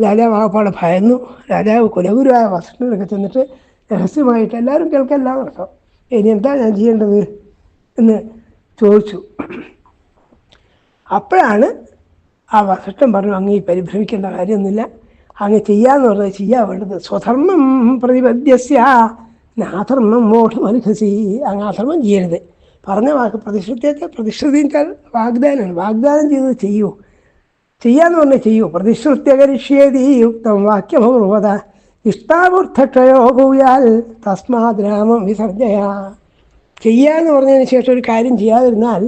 രാജാവ് ആകപ്പാടെ ഭയന്നു. രാജാവ് കുലഗുരുവായ വസിഷ്ഠനൊക്കെ ചെന്നിട്ട് രഹസ്യമായിട്ട് എല്ലാവരും കേൾക്കാൻ എല്ലാം നടക്കാം. ഇനി എന്താ ഞാൻ ചെയ്യേണ്ടത്? എന്ന് ചോദിച്ചു. അപ്പോഴാണ് ആ വസിഷ്ഠൻ പറഞ്ഞു അങ്ങ് ഈ പരിഭ്രമിക്കേണ്ട കാര്യമൊന്നുമില്ല. അങ്ങ് ചെയ്യാന്ന് പറഞ്ഞാൽ ചെയ്യാൻ വേണ്ടത്. സ്വധർമ്മം പ്രതിപദ്യസ്യ നാധർമ്മം മോഠമനുഹസി അങ്ങ് അധർമ്മം ചെയ്യരുത്. പറഞ്ഞ വാക്ക് പ്രതിശ്രുതിയൊക്കെ പ്രതിശ്രുതി വാഗ്ദാനമാണ്. വാഗ്ദാനം ചെയ്തത് ചെയ്യൂ. ചെയ്യാന്ന് പറഞ്ഞാൽ ചെയ്യൂ. പ്രതിശ്രുത്യകരിഷ്യേതി യുക്തം വാക്യമൂർവത ഇഷ്ടാവൂർദ്ധക്ഷയോ ഭൂയാൽ തസ്മാത് രാമം വിസർജയ ചെയ്യാന്ന് പറഞ്ഞതിന് ശേഷം ഒരു കാര്യം ചെയ്യാതിരുന്നാൽ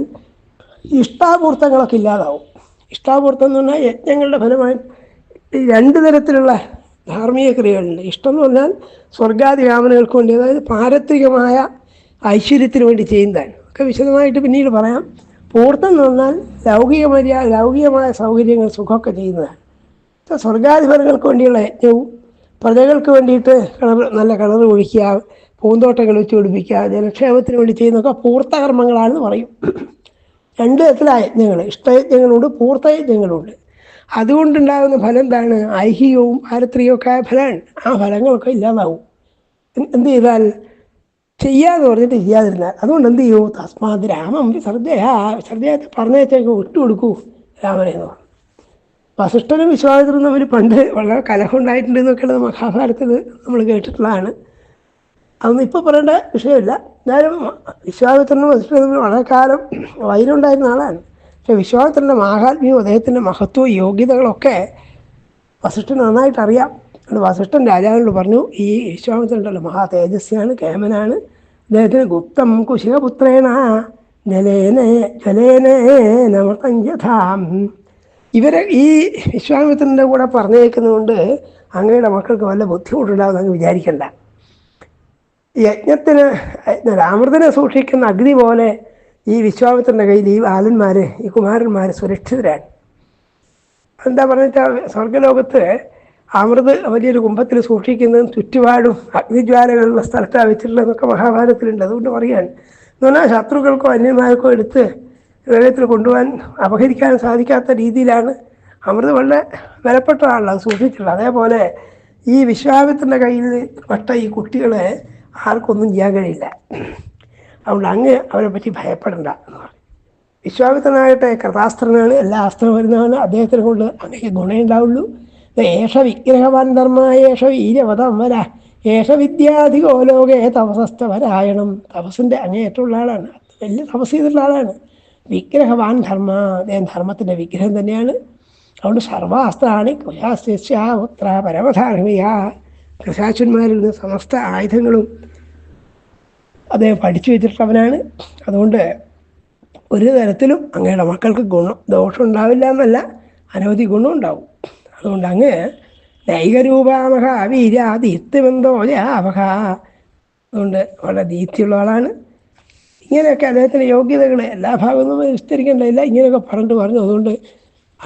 ഇഷ്ടാപൂർത്തങ്ങളൊക്കെ ഇല്ലാതാവും. ഇഷ്ടാപൂർത്തം എന്ന് പറഞ്ഞാൽ യജ്ഞങ്ങളുടെ ഫലമായി രണ്ട് തരത്തിലുള്ള ധാർമ്മിക ക്രിയകളുണ്ട്. ഇഷ്ടം എന്ന് പറഞ്ഞാൽ സ്വർഗാദി കാമനകൾക്ക് വേണ്ടി അതായത് പാരത്രികമായ ഐശ്വര്യത്തിന് വേണ്ടി ചെയ്യുന്നതാണ്. ഒക്കെ വിശദമായിട്ട് പിന്നീട് പറയാം. പൂർത്തം എന്ന് പറഞ്ഞാൽ ലൗകിക മര്യാദ ലൗകികമായ സൗകര്യങ്ങൾ സുഖമൊക്കെ ചെയ്യുന്നതാണ്. ഇപ്പം സ്വർഗാധിപതികൾക്ക് വേണ്ടിയുള്ള യജ്ഞവും പ്രജകൾക്ക് വേണ്ടിയിട്ട് കിണർ നല്ല കിണർ ഒഴിക്കുക പൂന്തോട്ടങ്ങൾ വെച്ച് പിടിപ്പിക്കുക ജനക്ഷേമത്തിന് വേണ്ടി ചെയ്യുന്നതൊക്കെ പൂർത്തകർമ്മങ്ങളാണെന്ന് പറയും. രണ്ട് തരത്തിലായ യജ്ഞങ്ങൾ ഇഷ്ടയജ്ഞങ്ങളുണ്ട് പൂർത്തയജ്ഞങ്ങളുണ്ട്. അതുകൊണ്ടുണ്ടാകുന്ന ഫലം എന്താണ്? ഐഹികവും പാരത്രികവും ആയ ഫലമാണ്. ആ ഫലങ്ങളൊക്കെ ഇല്ലാതാവും. എന്ത് ചെയ്താൽ ചെയ്യാന്ന് പറഞ്ഞിട്ട് ചെയ്യാതിരുന്നാൽ അതുകൊണ്ട് എന്ത് ചെയ്യൂ? തസ്മാത് രാമം വിസർജയ വിസർജയത്തെ പറഞ്ഞേച്ചേക്ക് വിട്ടുകൊടുക്കൂ രാമനെ എന്ന് പറഞ്ഞു. വസിഷ്ഠനും വിശ്വാമിത്രനും തമ്മിൽ പണ്ട് വളരെ കലഹം ഉണ്ടായിട്ടുണ്ട് മഹാഭാരതത്തിൽ നമ്മൾ കേട്ടിട്ടുള്ളതാണ്. അതൊന്നും ഇപ്പോൾ പറയേണ്ട വിഷയമില്ല. എന്നാലും വിശ്വാമിത്രനും വസിഷ്ഠനും വളരെ കാലം വൈരുണ്ടായിരുന്ന ആളാണ്. പക്ഷേ വിശ്വാമിത്രന്റെ മാഹാത്മ്യവും അദ്ദേഹത്തിന്റെ മഹത്വവും യോഗ്യതകളൊക്കെ വസിഷ്ഠൻ നന്നായിട്ട് അറിയാം. അതുകൊണ്ട് വസിഷ്ഠൻ രാജാവിനോട് പറഞ്ഞു ഈ വിശ്വാമിത്രന്റെ മഹാ തേജസ്വിയാണ് കേമനാണ്. അദ്ദേഹത്തിന് ഗുപ്തം കുശികപുത്രേണ ജലേനെ ജലേനെ നമൃതം യഥാം ഇവരെ ഈ വിശ്വാമിത്രന്റെ കൂടെ പറഞ്ഞേക്കുന്നതുകൊണ്ട് അങ്ങയുടെ മക്കൾക്ക് വല്ല ബുദ്ധിമുട്ടുണ്ടാവും എന്ന് വിചാരിക്കണ്ട. യജ്ഞത്തിന് രാമൃതനെ സൂക്ഷിക്കുന്ന അഗ്നി പോലെ ഈ വിശ്വാമിത്രന്റെ കയ്യിൽ ഈ ബാലന്മാർ ഈ കുമാരന്മാർ സുരക്ഷിതരാണ്. എന്താ പറഞ്ഞാൽ സ്വർഗലോകത്ത് അമൃത് വലിയൊരു കുംഭത്തിൽ സൂക്ഷിക്കുന്നതും ചുറ്റുപാടും അഗ്നിജ്വാലകളുള്ള സ്ഥലത്താണ് വെച്ചിട്ടുള്ളതെന്നൊക്കെ മഹാഭാരതത്തിലുണ്ട്. അതുകൊണ്ട് പറയാൻ എന്ന് പറഞ്ഞാൽ ശത്രുക്കൾക്കോ അന്യന്മാർക്കോ എടുത്ത് ഹൃദയത്തിൽ കൊണ്ടുപോകാൻ അപഹരിക്കാൻ സാധിക്കാത്ത രീതിയിലാണ് അമൃത് വളരെ വിലപ്പെട്ടതാണല്ലോ അത് സൂക്ഷിച്ചിട്ടുള്ളത്. അതേപോലെ ഈ വിശ്വാമിത്രന്റെ കയ്യിൽ പെട്ട ഈ കുട്ടികളെ ആർക്കൊന്നും ചെയ്യാൻ കഴിയില്ല. അതുകൊണ്ട് അങ്ങ് അവരെ പറ്റി ഭയപ്പെടണ്ട എന്ന് പറഞ്ഞു. വിശ്വാമിത്രനാകട്ടെ കൃതാസ്ത്രനാണ് എല്ലാ അസ്ത്രമരുന്നാണ് അദ്ദേഹത്തിനെ കൊണ്ട് അങ്ങനെ ഗുണേ ഉണ്ടാവുള്ളൂ. ഏഷ വിഗ്രഹവാൻ ധർമ്മ ഏഷ വീര്യവതം വര. ഏഷ വിദ്യാധികോ ലോകേ തപസസ്ഥവരായണം തപസ്സിന്റെ അങ്ങേയറ്റമുള്ള ആളാണ്. വലിയ തപസ് ചെയ്തിട്ടുള്ള ആളാണ്. വിഗ്രഹവാൻ ധർമ്മ അദ്ദേഹം ധർമ്മത്തിന്റെ വിഗ്രഹം തന്നെയാണ്. അതുകൊണ്ട് സർവാസ്ത്രാണി കുശാസ്ത്ര പരമധാർമ്മിക കൃഷാച്ചന്മാരിൽ നിന്ന് സമസ്ത ആയുധങ്ങളും അദ്ദേഹം പഠിച്ചു വെച്ചിട്ടുള്ളവനാണ്. അതുകൊണ്ട് ഒരു തരത്തിലും അങ്ങയുടെ മക്കൾക്ക് ഗുണം ദോഷം ഉണ്ടാവില്ല എന്നല്ല അനവധി ഗുണം ഉണ്ടാവും. അതുകൊണ്ട് അങ്ങ് നൈകരൂപാമഹ വീരാദീപ്തിമെന്തോ ജാവഹ. അതുകൊണ്ട് വളരെ ദീപ്തിയുള്ള ആളാണ്. ഇങ്ങനെയൊക്കെ അദ്ദേഹത്തിന്റെ യോഗ്യതകൾ എല്ലാ ഭാഗത്തും വിസ്തരിക്കേണ്ടതില്ല ഇങ്ങനെയൊക്കെ പറഞ്ഞിട്ട് പറഞ്ഞു. അതുകൊണ്ട്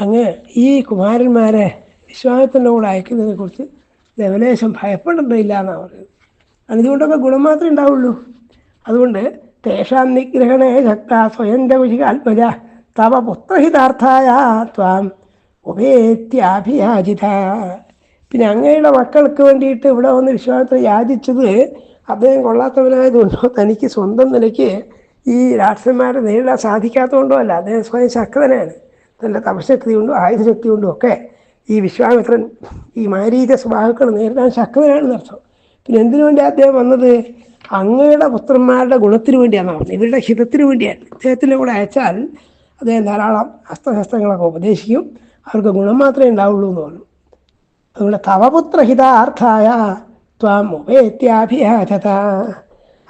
അങ്ങ് ഈ കുമാരന്മാരെ വിശ്വാസത്തിന്റെ കൂടെ അയക്കുന്നതിനെ കുറിച്ച് ദേവലേശം ഭയപ്പെടേണ്ടതില്ല എന്നാണ് പറയുന്നത്. അതുകൊണ്ടൊക്കെ ഗുണം മാത്രമേ ഉണ്ടാവുള്ളൂ. അതുകൊണ്ട് തേഷാം നിഗ്രഹണേ ശക്ത സ്വയം ആത്മജ തവ പുത്രഹിതാർത്ഥായ ത്വാം ഉപേത്യാഭിയാചിത. പിന്നെ അങ്ങയുടെ മക്കൾക്ക് വേണ്ടിയിട്ട് ഇവിടെ വന്ന് വിശ്വാസത്തെ യാചിച്ചത് അദ്ദേഹം കൊള്ളാത്തവനായതുകൊണ്ടോ തനിക്ക് സ്വന്തം നിലയ്ക്ക് ഈ രാക്ഷസന്മാരെ നേരിടാൻ സാധിക്കാത്തതുകൊണ്ടോ അല്ല അദ്ദേഹം സ്വയം ശക്തനാണ്. നല്ല തപശക്തി കൊണ്ടും ആയുധശക്തി കൊണ്ടും ഒക്കെ ഈ വിശ്വാമിത്രൻ ഈ മാരീച സ്വഭാവക്കൾ നേരിടാൻ ശക്തനാണെന്ന് അർത്ഥം. പിന്നെ എന്തിനു വേണ്ടി അദ്ദേഹം വന്നത്? അങ്ങയുടെ പുത്രന്മാരുടെ ഗുണത്തിന് വേണ്ടിയാണ് വന്നത് ഇവരുടെ ഹിതത്തിന് വേണ്ടിയാണ്. ഇദ്ദേഹത്തിന്റെ കൂടെ അയച്ചാൽ അദ്ദേഹം ധാരാളം അസ്ത്രശസ്ത്രങ്ങളൊക്കെ ഉപദേശിക്കും. അവർക്ക് ഗുണം മാത്രമേ ഉണ്ടാവുള്ളൂ എന്ന് പറഞ്ഞു. അതുകൊണ്ട് തവപുത്രഹിതാർത്ഥായ ത്വാം ഉപേത്യാഭിയാചത.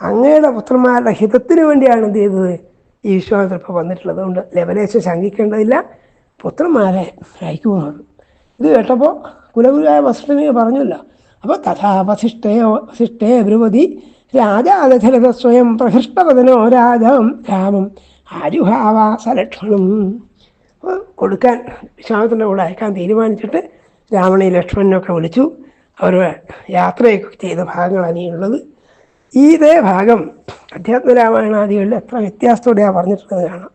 അങ്ങയുടെ പുത്രന്മാരുടെ ഹിതത്തിന് വേണ്ടിയാണ് എന്ത് ചെയ്തത്? ഈ വിശ്വാസത്തിൽ ഇപ്പോൾ വന്നിട്ടുള്ളത്. അതുകൊണ്ട് ലെവലേശം ശങ്കിക്കേണ്ടതില്ല. പുത്രന്മാരെ അയക്കുമെന്ന് ഇത് കേട്ടപ്പോൾ കുലഗുരുവായ വസിഷ്ഠനെ പറഞ്ഞില്ല. അപ്പോൾ തഥാ വസിഷ്ഠേ വസിഷ്ഠേ ദ്രുപതി രാജാദശരഥ സ്വയം പ്രഹൃഷ്ടവദനോ രാജം രാമം ആരുഹാവാസലക്ഷ്മണം കൊടുക്കാൻ വിശ്വാമത്തിന്റെ കൂടെ അയക്കാൻ തീരുമാനിച്ചിട്ട് രാവണി ലക്ഷ്മണനൊക്കെ വിളിച്ചു. അവർ യാത്രയൊക്കെ ചെയ്ത ഭാഗങ്ങളാണ് ഈ ഉള്ളത്. ഇതേ ഭാഗം അധ്യാത്മരാമായണാദികളിൽ എത്ര വ്യത്യാസത്തോടെയാണ് പറഞ്ഞിട്ടുള്ളത് കാണാം.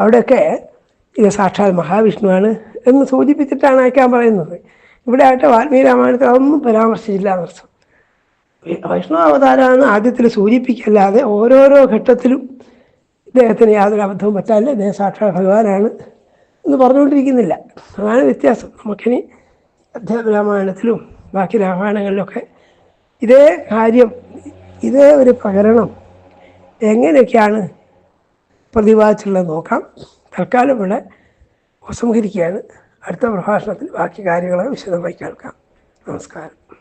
അവിടെയൊക്കെ ഇത് സാക്ഷാത് മഹാവിഷ്ണുവാണ് എന്ന് സൂചിപ്പിച്ചിട്ടാണ് അയക്കാൻ പറയുന്നത്. ഇവിടെ ആയിട്ട് വാൽമീകി രാമായണത്തിൽ അതൊന്നും പരാമർശിച്ചില്ല എന്നർത്ഥം വൈഷ്ണവ അവതാരമാണ് ആദ്യത്തിൽ സൂചിപ്പിക്കല്ലാതെ ഓരോരോ ഘട്ടത്തിലും ഇദ്ദേഹത്തിന് യാതൊരു അബദ്ധവും പറ്റാല്ല ഇദ്ദേഹം സാക്ഷാത് ഭഗവാനാണ് എന്ന് പറഞ്ഞുകൊണ്ടിരിക്കുന്നില്ല. അതാണ് വ്യത്യാസം. നമുക്കിനി അധ്യാത്മ രാമായണത്തിലും ബാക്കി രാമായണങ്ങളിലൊക്കെ ഇതേ കാര്യം ഇതേ ഒരു പ്രകരണം എങ്ങനെയൊക്കെയാണ് പ്രതിപാദിച്ചുള്ളത് നോക്കാം. തൽക്കാലം ഇവിടെ ഉപസംഹരിക്കുകയാണ്. അടുത്ത പ്രഭാഷണത്തിൽ ബാക്കി കാര്യങ്ങളെ വിശദമായി കേൾക്കാം. നമസ്കാരം.